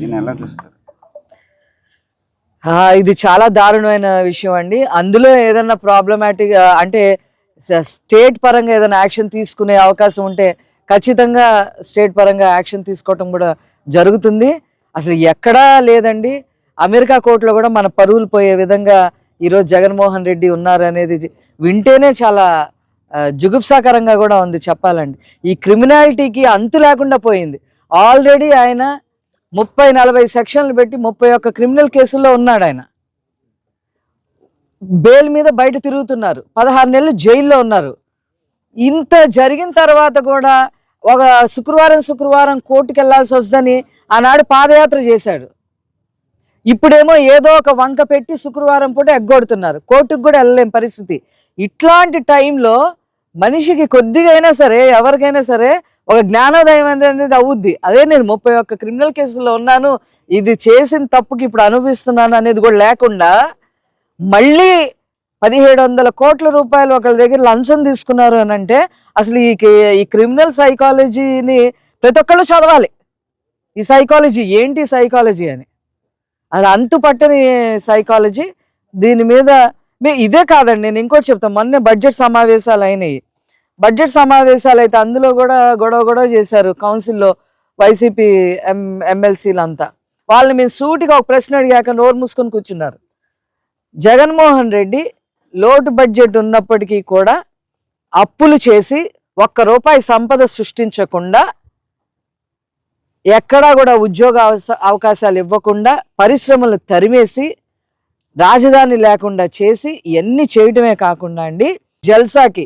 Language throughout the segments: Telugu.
దీన్ని ఎలా చూస్తారు? ఇది చాలా దారుణమైన విషయం అండి. అందులో ఏదైనా ప్రాబ్లమాటిక్ అంటే స్టేట్ పరంగా ఏదైనా యాక్షన్ తీసుకునే అవకాశం ఉంటే ఖచ్చితంగా స్టేట్ పరంగా యాక్షన్ తీసుకోవటం కూడా జరుగుతుంది. అసలు ఎక్కడా లేదండి. అమెరికా కోర్టులో కూడా మన పరువులు పోయే విధంగా ఈరోజు జగన్మోహన్ రెడ్డి ఉన్నారు అనేది వింటేనే చాలా జుగుప్సాకరంగా కూడా ఉంది చెప్పాలండి. ఈ క్రిమినాలిటీకి అంతు లేకుండా పోయింది. ఆల్రెడీ ఆయన ముప్పై నలభై సెక్షన్లు పెట్టి ముప్పై ఒక్క క్రిమినల్ కేసుల్లో ఉన్నాడు ఆయన. బెయిల్ మీద బయట తిరుగుతున్నారు. పదహారు నెలలు జైల్లో ఉన్నారు. ఇంత జరిగిన తర్వాత కూడా ఒక శుక్రవారం శుక్రవారం కోర్టుకు వెళ్ళాల్సి వస్తుందని ఆనాడు పాదయాత్ర చేశాడు. ఇప్పుడేమో ఏదో ఒక వంక పెట్టి శుక్రవారం పూట ఎగ్గొడుతున్నారు. కోర్టుకు కూడా వెళ్ళలేని పరిస్థితి. ఇట్లాంటి టైంలో మనిషికి కొద్దిగా అయినా సరే ఎవరికైనా సరే ఒక జ్ఞానోదయం అనేది అవుద్ది. అదే నేను ముప్పై ఒక్క క్రిమినల్ కేసులో ఉన్నాను. ఇది చేసిన తప్పుకి ఇప్పుడు అనుభవిస్తున్నాను అనేది కూడా లేకుండా మళ్ళీ పదిహేడు వందల కోట్ల రూపాయలు ఒకళ్ళ దగ్గర లంచం తీసుకున్నారు అని అంటే అసలు ఈ ఈ క్రిమినల్ సైకాలజీని ప్రతి ఒక్కళ్ళు చదవాలి. ఈ సైకాలజీ ఏంటి సైకాలజీ అని. అది అంతు పట్టని సైకాలజీ. దీని మీద ఇదే కాదండి నేను ఇంకోటి చెప్తాను మొన్నే బడ్జెట్ సమావేశాలు అయినాయి. బడ్జెట్ సమావేశాలు అయితే అందులో కూడా గొడవ గొడవ చేశారు కౌన్సిల్లో వైసీపీ ఎం ఎమ్మెల్సీలు అంతా వాళ్ళని మేము సూటిగా ఒక ప్రశ్న అడిగాక నోరు మూసుకొని కూర్చున్నారు. జగన్మోహన్ రెడ్డి లోటు బడ్జెట్ ఉన్నప్పటికీ కూడా అప్పులు చేసి ఒక్క రూపాయి సంపద సృష్టించకుండా ఎక్కడా కూడా ఉద్యోగ అవకాశాలు ఇవ్వకుండా పరిశ్రమలు తరిమేసి రాజధాని లేకుండా చేసి ఇవన్నీ చేయటమే కాకుండా అండి జల్సాకి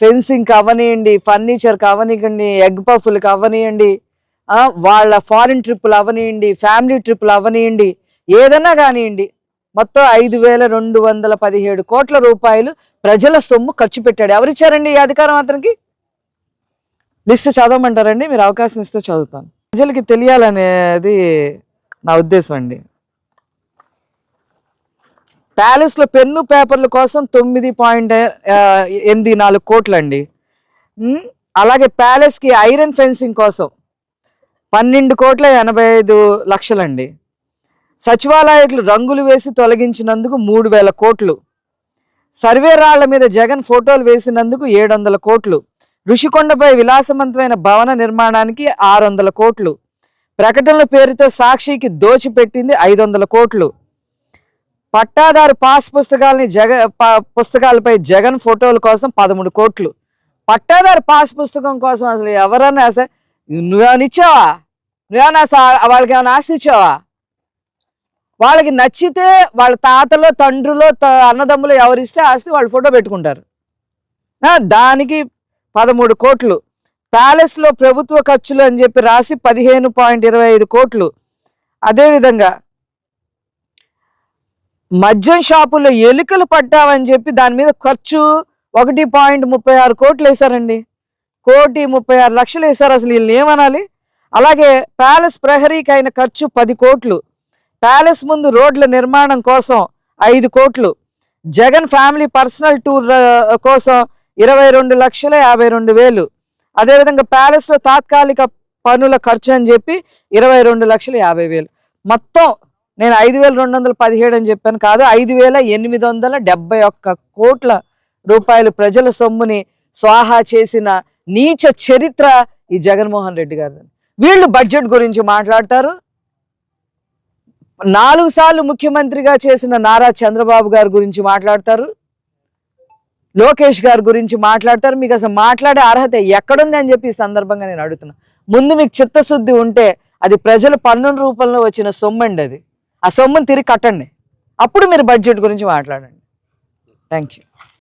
ఫెన్సింగ్కి అవనియండి ఫర్నిచర్కి అవనియండి ఎగ్ పఫ్లు అవనియండి వాళ్ళ ఫారిన్ ట్రిప్పులు అవనియండి ఫ్యామిలీ ట్రిప్పులు అవనియండి ఏదైనా కానివ్వండి మొత్తం ఐదు వేల రెండు వందల పదిహేడు కోట్ల రూపాయలు ప్రజల సొమ్ము ఖర్చు పెట్టాడు. ఎవరిచ్చారండి ఈ అధికారం అతనికి? లిస్ట్ చదవమంటారండి మీరు అవకాశం ఇస్తే చదువుతాను. ప్రజలకి తెలియాలనేది నా ఉద్దేశం అండి. ప్యాలెస్లో పెన్ను పేపర్ల కోసం తొమ్మిది పాయింట్ ఎనిమిది నాలుగు కోట్లండి. అండి అలాగే ప్యాలెస్కి ఐరన్ ఫెన్సింగ్ కోసం పన్నెండు కోట్ల ఎనభై ఐదు లక్షలండి. సచివాలయాలు రంగులు వేసి తొలగించినందుకు మూడు వేల కోట్లు. సర్వే రాళ్ళ మీద జగన్ ఫోటోలు వేసినందుకు ఏడు వందల కోట్లు. ఋషికొండపై విలాసవంతమైన భవన నిర్మాణానికి ఆరు వందల కోట్లు. ప్రకటనల పేరుతో సాక్షికి దోచిపెట్టింది ఐదు వందల కోట్లు. పట్టాదారు పాస్ పుస్తకాలని జగ పుస్తకాలపై జగన్ ఫోటోల కోసం పదమూడు కోట్లు. పట్టాదారు పాస్ పుస్తకం కోసం అసలు ఎవరన్నా అసలు నువ్వేమైనా ఇచ్చావా? నువ్వేమైనా వాళ్ళకి ఏమైనా ఆస్తి ఇచ్చావా? వాళ్ళకి నచ్చితే వాళ్ళ తాతలో తండ్రులో త- అన్నదమ్ములు ఎవరిస్తే ఆస్తి వాళ్ళు ఫోటో పెట్టుకుంటారు. దానికి పదమూడు కోట్లు. ప్యాలెస్లో ప్రభుత్వ ఖర్చులు అని చెప్పి రాసి పదిహేను పాయింట్ ఇరవై ఐదు కోట్లు. అదేవిధంగా మద్యం షాపులో ఎలుకలు పట్టామని చెప్పి దాని మీద ఖర్చు ఒకటి పాయింట్ ముప్పై ఆరు కోట్లు వేశారండి. కోటి ముప్పై ఆరు లక్షలు వేశారు అసలు వీళ్ళు ఏమనాలి? అలాగే ప్యాలెస్ ప్రహరీకి అయిన ఖర్చు పది కోట్లు. ప్యాలెస్ ముందు రోడ్ల నిర్మాణం కోసం ఐదు కోట్లు. జగన్ ఫ్యామిలీ పర్సనల్ టూర్ కోసం ఇరవై రెండు లక్షల యాభై రెండు వేలు. అదేవిధంగా ప్యాలెస్లో తాత్కాలిక పనుల ఖర్చు అని చెప్పి ఇరవై రెండు లక్షల యాభై వేలు. మొత్తం నేను ఐదు వేల రెండు వందల పదిహేడు అని చెప్పాను కాదు ఐదు వేల ఎనిమిది వందల డెబ్బై ఒక్క కోట్ల రూపాయలు ప్రజల సొమ్ముని స్వాహా చేసిన నీచ చరిత్ర ఈ జగన్మోహన్ రెడ్డి గారు వీళ్ళు బడ్జెట్ గురించి మాట్లాడతారు. నాలుగు సార్లు ముఖ్యమంత్రిగా చేసిన నారా చంద్రబాబు గారి గురించి మాట్లాడతారు. లోకేష్ గారి గురించి మాట్లాడతారు. మీకు అసలు మాట్లాడే అర్హత ఎక్కడుంది అని చెప్పి ఈ సందర్భంగా నేను అడుగుతున్నా. ముందు మీకు చిత్తశుద్ధి ఉంటే అది ప్రజల పన్నుల రూపంలో వచ్చిన సొమ్ము అండి అది. ఆ సొమ్మును తిరిగి కట్టండి. అప్పుడు మీరు బడ్జెట్ గురించి మాట్లాడండి. Thank you